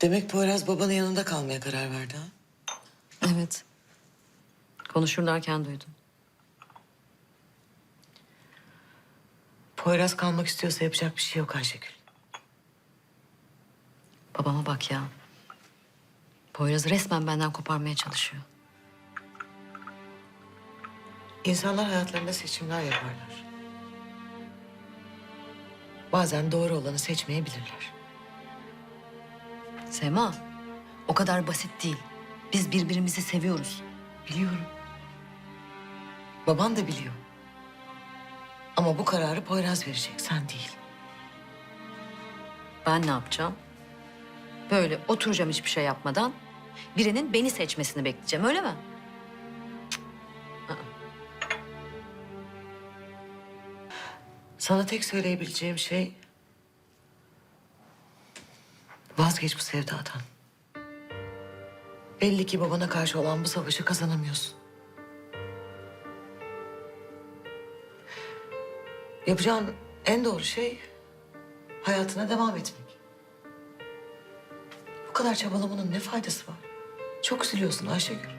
Demek Poyraz babanın yanında kalmaya karar verdi ha? Evet. Konuşurlarken duydum. Poyraz kalmak istiyorsa yapacak bir şey yok Ayşegül. Babama bak ya. Poyraz'ı resmen benden koparmaya çalışıyor. İnsanlar hayatlarında seçimler yaparlar. Bazen doğru olanı seçmeyebilirler. Sema, o kadar basit değil. Biz birbirimizi seviyoruz. Biliyorum. Baban da biliyor. Ama bu kararı Poyraz verecek, sen değil. Ben ne yapacağım? Böyle oturacağım hiçbir şey yapmadan birinin beni seçmesini bekleyeceğim öyle mi? Sana tek söyleyebileceğim şey... Vazgeç bu sevdadan. Belli ki babana karşı olan bu savaşı kazanamıyorsun. Yapacağın en doğru şey hayatına devam etmek. Bu kadar çabalamanın ne faydası var? Çok üzülüyorsun Ayşegül.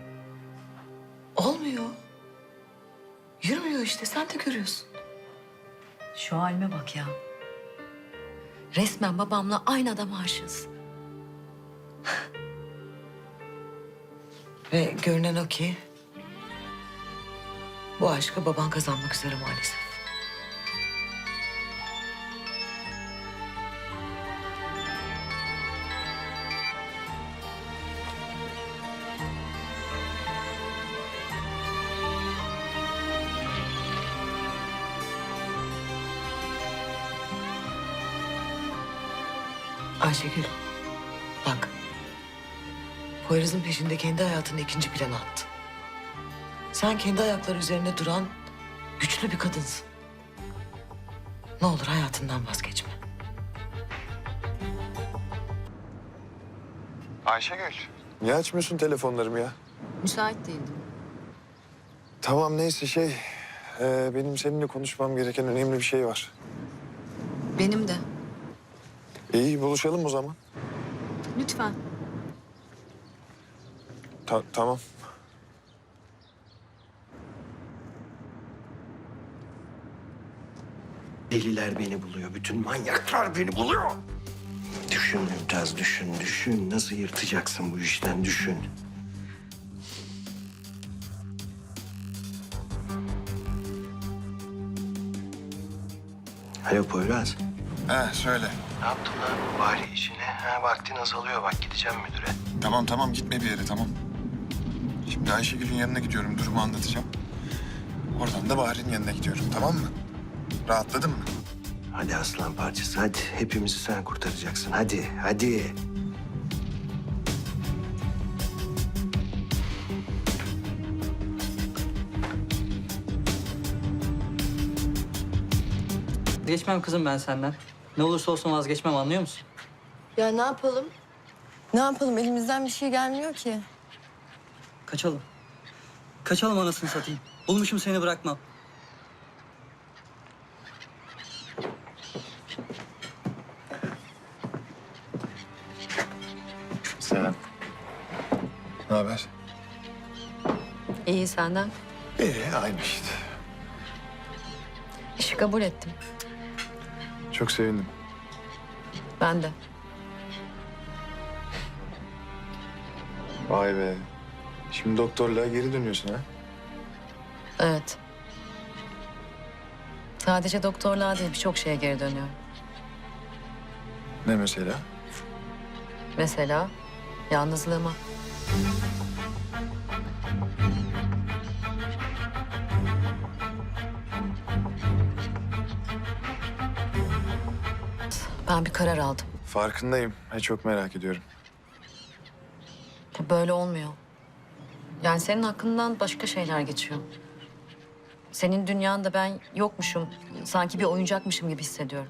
Olmuyor. Yürümüyor işte sen de görüyorsun. Şu halime bak ya. Resmen babamla aynı adama aşığız. Ve görünen o ki... ...bu aşkı baban kazanmak üzere maalesef. Ayşegül, bak. Poyraz'ın peşinde kendi hayatını ikinci plana attı. Sen kendi ayakları üzerine duran güçlü bir kadınsın. Ne olur hayatından vazgeçme. Ayşegül. Niye açmıyorsun telefonlarımı ya? Müsait değildim. Tamam neyse şey... e, benim seninle konuşmam gereken önemli bir şey var. Benim de. İyi buluşalım o zaman. Lütfen. Ta- tamam. Deliler beni buluyor. Bütün manyaklar beni buluyor. Düşün Mümtaz, düşün, düşün. Nasıl yırtacaksın bu işten, düşün. Alo Poyraz. He söyle. Ne yaptın lan bari işine? Ha, vaktin azalıyor bak gideceğim müdüre. Tamam tamam gitme bir yere tamam. Şimdi Ayşegül'ün yanına gidiyorum durumu anlatacağım. Oradan da Bahar'ın yanına gidiyorum tamam mı? Rahatladın mı? Hadi aslan parçası hadi. Hepimizi sen kurtaracaksın. Hadi, hadi. Vazgeçmem kızım ben senden. Ne olursa olsun vazgeçmem anlıyor musun? Ya ne yapalım? Ne yapalım? Elimizden bir şey gelmiyor ki. Kaçalım. Kaçalım anasını satayım. Bulmuşum seni bırakmam. Selam. Ne haber? İyi senden. İyi aynı işte. İşi kabul ettim. Çok sevindim. Ben de. Vay be. Şimdi doktorluğa geri dönüyorsun ha? Evet. Sadece doktorluğa değil birçok şeye geri dönüyorum. Ne mesela? Mesela yalnızlığıma. Ben bir karar aldım. Farkındayım. Ve çok merak ediyorum. Böyle olmuyor. Yani senin aklından başka şeyler geçiyor. Senin dünyanda ben yokmuşum. Sanki bir oyuncakmışım gibi hissediyorum.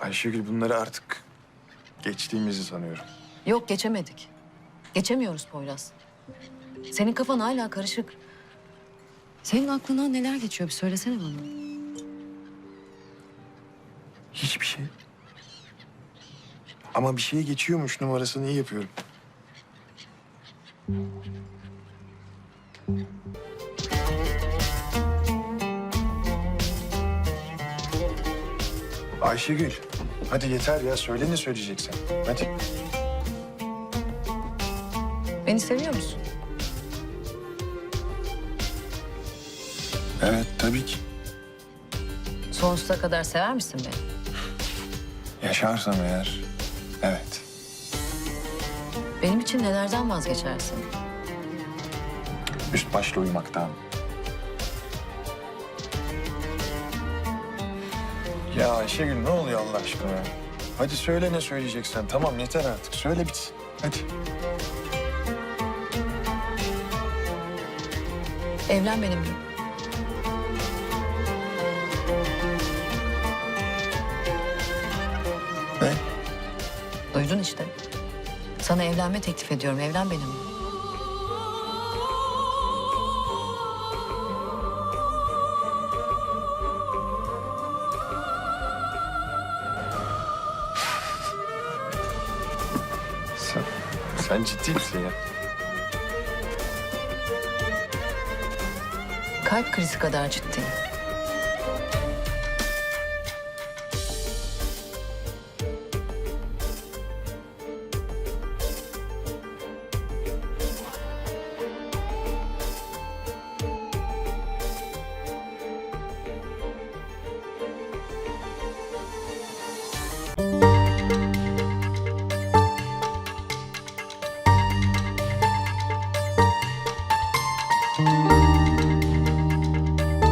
Ayşegül bunları artık geçtiğimizi sanıyorum. Yok geçemedik. Geçemiyoruz Poyraz. Senin kafan hala karışık. Senin aklına neler geçiyor bir söylesene bana. Hiçbir şey. Ama bir şey geçiyormuş numarasını iyi yapıyorum. Ayşegül, hadi yeter ya. Söyle ne söyleyeceksen. Hadi. Beni seviyor musun? Evet, tabii ki. Sonsuza kadar sever misin beni? Yaşarsam eğer, evet. Benim için nelerden vazgeçersin? Üst başla uyumaktan. Ya Ayşegül ne oluyor Allah aşkına? Hadi söyle ne söyleyeceksen. Tamam yeter artık. Söyle bitsin. Hadi. Evlen benimle. Ne? Duydun işte. Sana evlenme teklif ediyorum. Evlen benimle. Sen ciddi misin ya? Kalp krizi kadar ciddiyim.